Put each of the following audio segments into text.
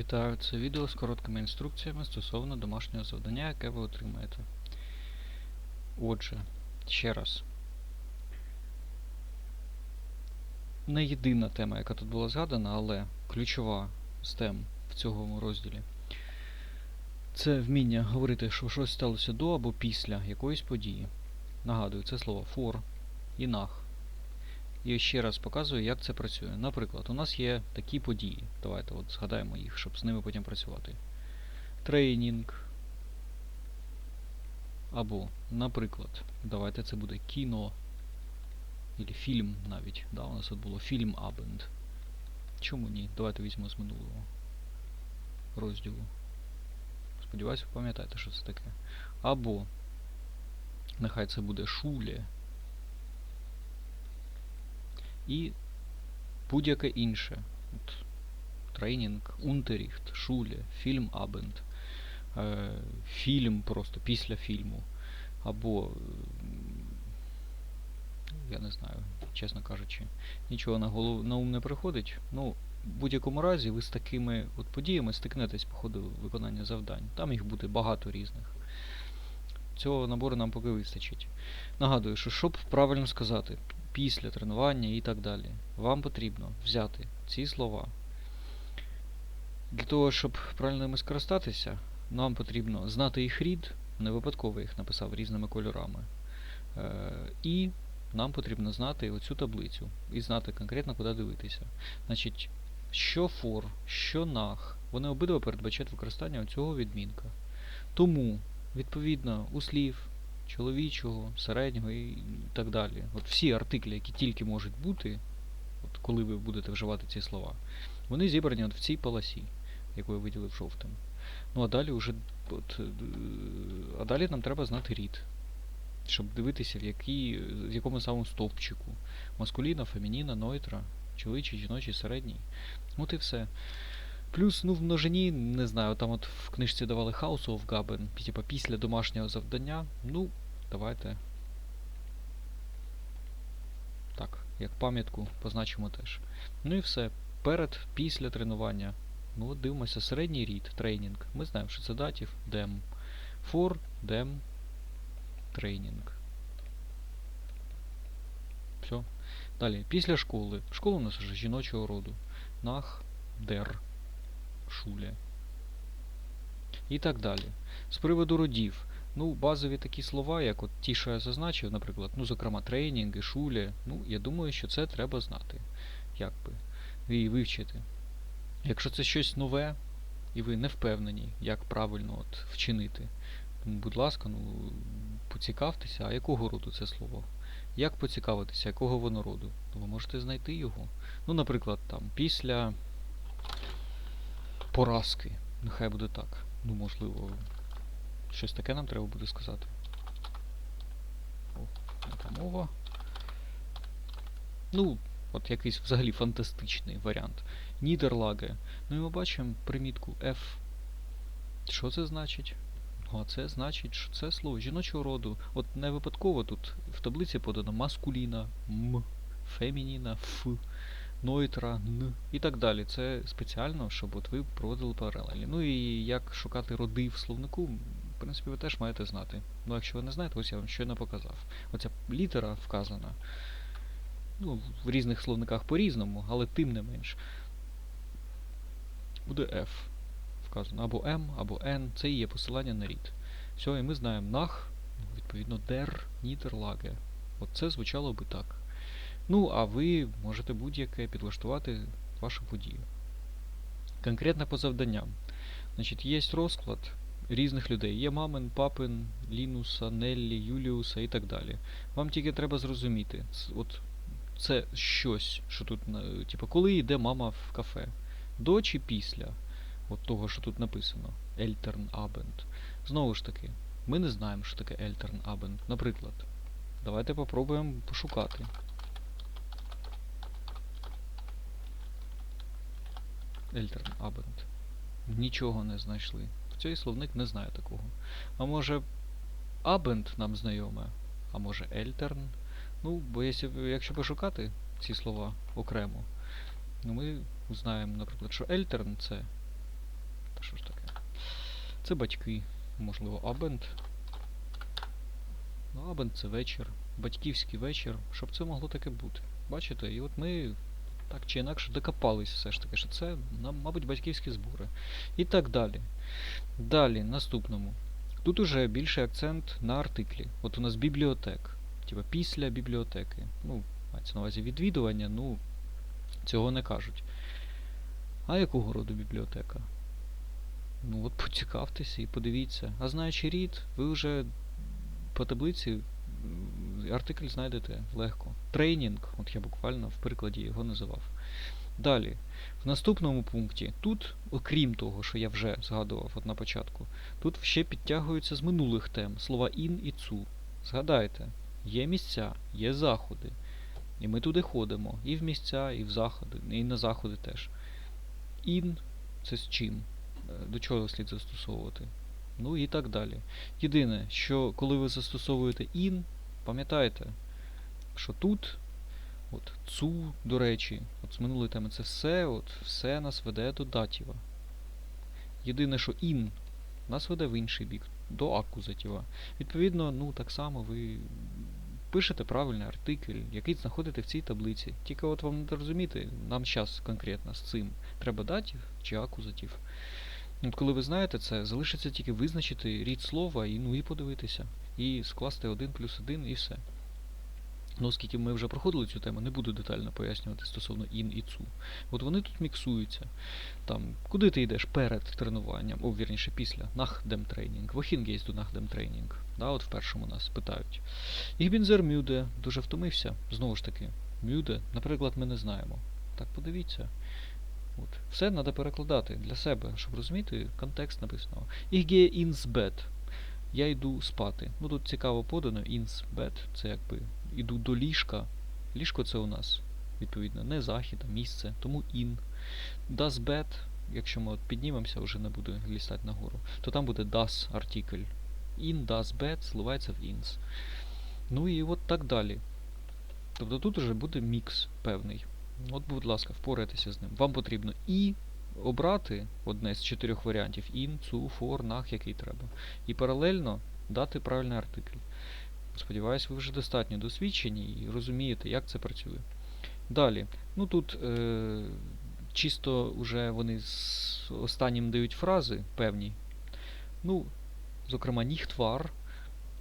Вітаю, це відео з короткими інструкціями стосовно домашнього завдання, яке ви отримаєте. Отже, ще раз. Не єдина тема, яка тут була згадана, але ключова з тем в цьому розділі. Це вміння говорити, що щось сталося до або після якоїсь події. Нагадую, це слово for і nach. І ще раз показую, як це працює. Наприклад, у нас є такі події. Давайте от згадаємо їх, щоб з ними потім працювати. Тренінг. Або, наприклад, давайте це буде кіно. Ілі фільм навіть. Да, у нас тут було фільм Абенд. Чому ні? Давайте візьмемо з минулого розділу. Сподіваюсь, ви пам'ятаєте, що це таке. Або, нехай це буде шуле. І будь-яке інше. От, тренінг, унтеріхт, шуле, фільм Абенд, е, фільм просто після фільму. Або, я не знаю, чесно кажучи, нічого на голову на ум не приходить. Ну, в будь-якому разі ви з такими от подіями стикнетесь по ходу виконання завдань. Там їх буде багато різних. Цього набору нам поки вистачить. Нагадую, що щоб правильно сказати, після тренування і так далі, вам потрібно взяти ці слова. Для того, щоб правильно ними скористатися, нам потрібно знати їх рід, не випадково їх написав різними кольорами. Е, і нам потрібно знати оцю таблицю і знати конкретно, куди дивитися. Значить, що for, що nach, вони обидва передбачають використання цього відмінка. Тому, відповідно, у слів чоловічого, середнього і так далі. От всі артиклі, які тільки можуть бути, от коли ви будете вживати ці слова, вони зібрані от в цій полосі, яку я виділив жовтим. Ну а далі вже от, е, а далі нам треба знати рід, щоб дивитися, в, якій, в якому самому стовпчику. Маскуліна, фемініна, нойтра, чоловічий, жіночий, середній. От і все. Плюс, ну, в множині, не знаю, там от в книжці давали House of Gaben, типа після домашнього завдання. Ну, давайте. Так, як пам'ятку позначимо теж. Ну і все. Перед, після тренування. Ну от дивимося, середній рід, тренінг. Ми знаємо, що це датів, дем. For, дем, тренінг. Все. Далі, після школи. Школа у нас вже жіночого роду. Нах, дер шуле. І так далі. З приводу родів. Ну, базові такі слова, як от ті, що я зазначив, наприклад, ну, зокрема, тренінги, шуле, ну, я думаю, що це треба знати. Як би. І вивчити. Якщо це щось нове, і ви не впевнені, як правильно от вчинити, тому, будь ласка, ну, поцікавтеся, а якого роду це слово? Як поцікавитися, якого воно роду? Ну, ви можете знайти його. Ну, наприклад, там, після поразки. Нехай буде так. Ну, можливо, щось таке нам треба буде сказати. О, мова. Ну, от якийсь взагалі фантастичний варіант. Нідерлаге. Ну і ми бачимо примітку F. Що це значить? Ну, а це значить, що це слово жіночого роду. От не випадково тут в таблиці подано маскуліна, м, фемініна, ф нойтра, н і так далі. Це спеціально, щоб от ви проводили паралелі. Ну і як шукати роди в словнику, принципі, ви теж маєте знати. Ну, якщо ви не знаєте, ось я вам щойно показав. Оця літера вказана. Ну, в різних словниках по-різному, але тим не менш. Буде F вказано. Або M, або N. Це і є посилання на рід. Все, і ми знаємо нах, відповідно, der, Niederlage. От це звучало би так. Ну, а ви можете будь-яке підлаштувати вашу подію. Конкретно по завданням. Значить, є розклад різних людей. Є мамин, папин, Лінуса, Неллі, Юліуса і так далі. Вам тільки треба зрозуміти. От це щось, що тут, типу, коли йде мама в кафе. До чи після от того, що тут написано. Ельтерн Абенд. Знову ж таки, ми не знаємо, що таке Ельтерн Абенд. Наприклад, давайте попробуємо пошукати. Ельтерн Абенд. Нічого не знайшли. Цей словник не знає такого. А може Абенд нам знайоме? А може Ельтерн? Ну, бо якщо пошукати ці слова окремо, ну ми знаємо, наприклад, що Ельтерн це Та що ж таке? Це батьки, можливо, абент. Ну, абент це вечір. Батьківський вечір. Щоб це могло таке бути. Бачите? І от ми так чи інакше докопались все ж таки, що це, мабуть, батьківські збори. І так далі. Далі, наступному. Тут уже більший акцент на артиклі. От у нас бібліотек. Типа після бібліотеки. Ну, мається на увазі відвідування, ну, цього не кажуть. А якого роду бібліотека? Ну от поцікавтеся і подивіться. А знаючи рід, ви вже по таблиці артикль знайдете легко. Тренінг, от я буквально в прикладі його називав. Далі, в наступному пункті, тут, окрім того, що я вже згадував от на початку, тут ще підтягуються з минулих тем слова ін і цу. Згадайте, є місця, є заходи. І ми туди ходимо. І в місця, і в заходи, і на заходи теж. Ін це з чим? Е, До чого слід застосовувати? Ну і так далі. Єдине, що коли ви застосовуєте ін, пам'ятайте, що тут, от цу, до речі, от з минулої теми це все, от все нас веде до датіва. Єдине, що ін нас веде в інший бік, до акузатіва. Відповідно, ну так само ви пишете правильний артикль, який знаходите в цій таблиці. Тільки от вам не розуміти, нам зараз конкретно з цим треба датів чи акузатів. От коли ви знаєте це, залишиться тільки визначити рід слова і ну і подивитися. І скласти один плюс один і все. Ну, оскільки ми вже проходили цю тему, не буду детально пояснювати стосовно ін і цу. От вони тут міксуються. Там, куди ти йдеш перед тренуванням, о, вірніше, після, du nach dem Training? Да, от в першому нас питають. Sehr müde, дуже втомився. Знову ж таки, müde, наприклад, ми не знаємо. Так подивіться. От. Все треба перекладати для себе, щоб розуміти контекст gehe ins Bett. Я йду спати. Ну тут цікаво подано, ins Bett, це якби іду до ліжка. Ліжко це у нас, відповідно, не захід, а місце, тому in. Das Bett, якщо ми от піднімемося, вже не буду лістати нагору, то там буде das артикль. In, das Bett зливається в ins. Ну і от так далі. Тобто тут вже буде мікс певний. От, будь ласка, впорайтеся з ним. Вам потрібно і обрати одне з чотирьох варіантів in, zu, for, nach, який треба. І паралельно дати правильний артикль. Сподіваюсь, ви вже достатньо досвідчені і розумієте, як це працює. Далі. Ну тут е, чисто вже вони з останнім дають фрази певні. Ну, зокрема, ніхтвар.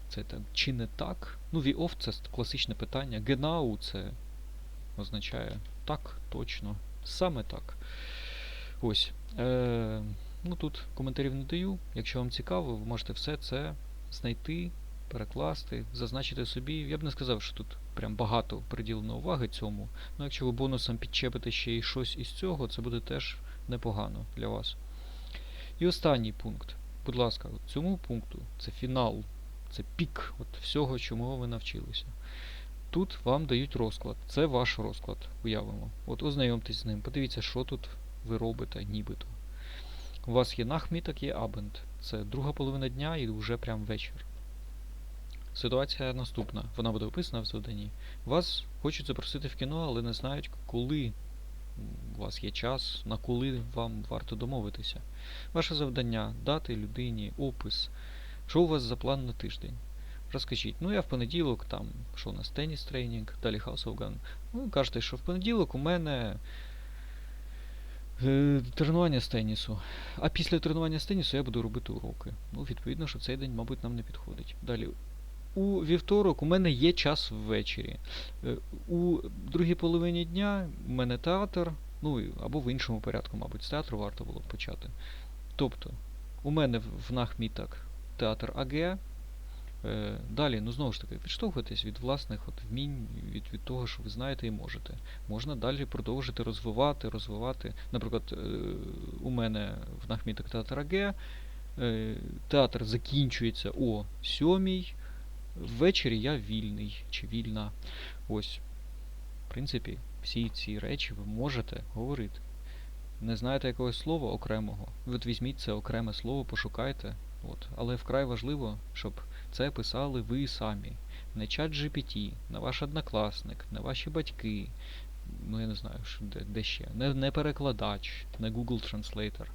Це там, чи не так? Ну, wie oft це класичне питання. Genau це означає так, точно. Саме так. Ось. Е, ну тут коментарів не даю. Якщо вам цікаво, ви можете все це знайти, перекласти, зазначити собі. Я б не сказав, що тут прям багато приділено уваги цьому. Ну якщо ви бонусом підчепите ще й щось із цього, це буде теж непогано для вас. І останній пункт. Будь ласка, цьому пункту це фінал, це пік от всього, чому ви навчилися. Тут вам дають розклад. Це ваш розклад, уявимо. От ознайомтесь з ним, подивіться, що тут ви робите, нібито. У вас є нахміток, є абенд. Це друга половина дня і вже прям вечір. Ситуація наступна. Вона буде описана в завданні. Вас хочуть запросити в кіно, але не знають, коли у вас є час, на коли вам варто домовитися. Ваше завдання дати людині опис, що у вас за план на тиждень. Розкажіть, ну я в понеділок, там, що у нас теніс тренінг, далі House of Gun. Ну, кажете, що в понеділок у мене тренування з тенісу. А після тренування з тенісу я буду робити уроки. Ну, відповідно, що цей день, мабуть, нам не підходить. Далі. У вівторок у мене є час ввечері. Е, У другій половині дня у мене театр, ну або в іншому порядку, мабуть, з театру варто було б почати. Тобто, у мене в нахміток театр АГ. Е, Далі, ну знову ж таки, відштовхуйтесь від власних от вмінь, від, від того, що ви знаєте і можете. Можна далі продовжити розвивати, розвивати. Наприклад, е, у мене в нахміток театр АГ. е, Театр закінчується о 7 Ввечері я вільний чи вільна. Ось. В принципі, всі ці речі ви можете говорити. Не знаєте якогось слова окремого, от візьміть це окреме слово, пошукайте. От. Але вкрай важливо, щоб це писали ви самі. Не чат GPT, не ваш однокласник, не ваші батьки, ну я не знаю, що де, де ще. Не, не перекладач, не Google Translator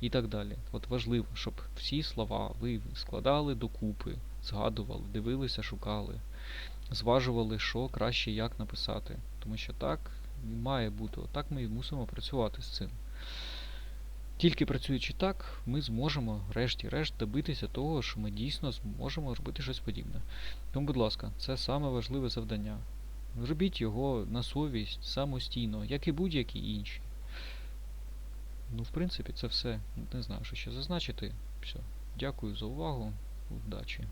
і так далі. От важливо, щоб всі слова ви складали докупи, згадували, дивилися, шукали, зважували, що краще як написати. Тому що так має бути, отак ми і мусимо працювати з цим. Тільки працюючи так, ми зможемо, решті-решт, добитися того, що ми дійсно зможемо робити щось подібне. Тому, будь ласка, це саме важливе завдання. Робіть його на совість самостійно, як і будь-які інші. Ну, в принципі, це все. Не знаю, що ще зазначити. Все. Дякую за увагу. Удачі.